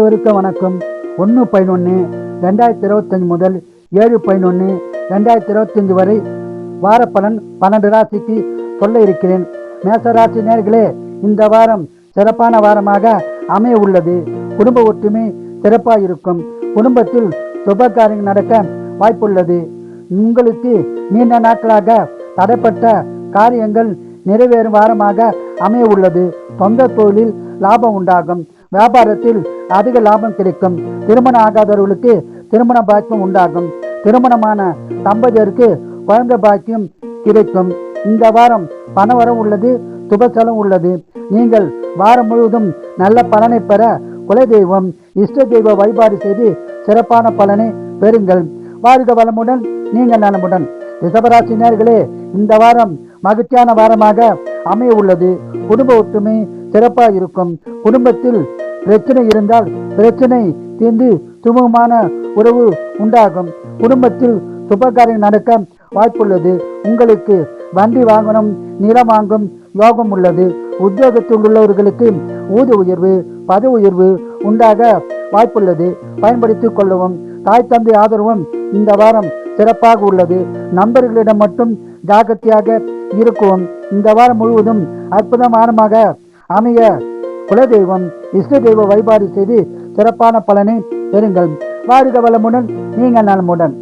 அனைவருக்கும் வணக்கம். ஒன்று பதினொன்று ரெண்டாயிரத்தி இருபத்தஞ்சு முதல் ஏழு பதினொன்று ரெண்டாயிரத்தி இருபத்தஞ்சு வரை வார பன்னெண்டு ராசிக்கு சொல்ல இருக்கிறேன். மேசராசி நேர்களே இந்த வாரம் சிறப்பான வாரமாக அமைய உள்ளது. குடும்ப ஒற்றுமை சிறப்பாக இருக்கும். குடும்பத்தில் சுப காரியங்கள் நடக்க வாய்ப்புள்ளது உங்களுக்கு நீண்ட நாட்களாக தடைப்பட்ட காரியங்கள் நிறைவேறும் வாரமாக அமைய உள்ளது. சொந்த தொழிலில் லாபம் உண்டாகும். வியாபாரத்தில் அதிக லாபம் கிடைக்கும். திருமணம் ஆகாதவர்களுக்கு திருமண பாக்கியம் உண்டாகும். திருமணமான தம்பதியருக்கு குழந்தை பாக்கியம் கிடைக்கும். இந்த வாரம் பணவரம் உள்ளது சுபசலம் உள்ளது. நீங்கள் வாரம் முழுவதும் நல்ல பலனை பெற குலதெய்வம் இஷ்ட தெய்வ வழிபாடு செய்து சிறப்பான பலனை பெறுங்கள். வாழ்க வளமுடன் நீங்கள் நலமுடன். ரிஷபராசி நேர்களே இந்த வாரம் மகிழ்ச்சியான வாரமாக அமைய உள்ளது. குடும்ப ஒற்றுமை சிறப்பாக இருக்கும். குடும்பத்தில் பிரச்சனை இருந்தால் பிரச்சனை தீர்ந்து சுமூகமான உறவு உண்டாகும். குடும்பத்தில் சுபகாரியம் நடக்க வாய்ப்புள்ளது. உங்களுக்கு வண்டி வாங்கணும் நிலம் வாங்கும் யோகம் உள்ளது. உத்தியோகத்தில் உள்ளவர்களுக்கு ஊதிய உயர்வு பதவி உயர்வு உண்டாக வாய்ப்புள்ளது. பயன்படுத்திக் கொள்ளவும் தாய் தந்தை ஆதரவும் இந்த வாரம் சிறப்பாக உள்ளது. நண்பர்களிடம் மட்டும் ஜாக்கிரதையாக இருக்கும் இந்த வாரம் முழுவதும் அற்புதமானமாக அமைய குலதெய்வம் இஷ்ட தெய்வ வழிபாடு செய்து சிறப்பான பலனை பெறுங்கள். வாழ்க வளமுடன் நீங்கள் நலமுடன்.